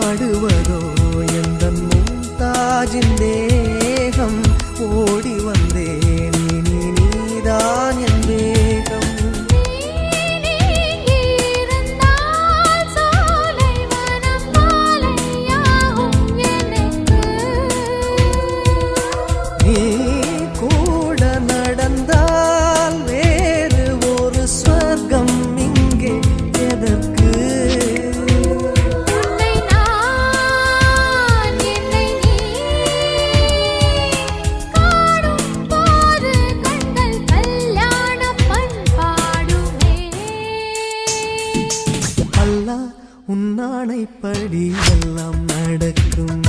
പാടുവതോ എന്തൻ മുത്താജിൻ്റെ ദേഹം ഓടി വന്നേ നീ നീതാൻ എൻ്റെ நீ நாணைப்படி எல்லாம் நடக்கும்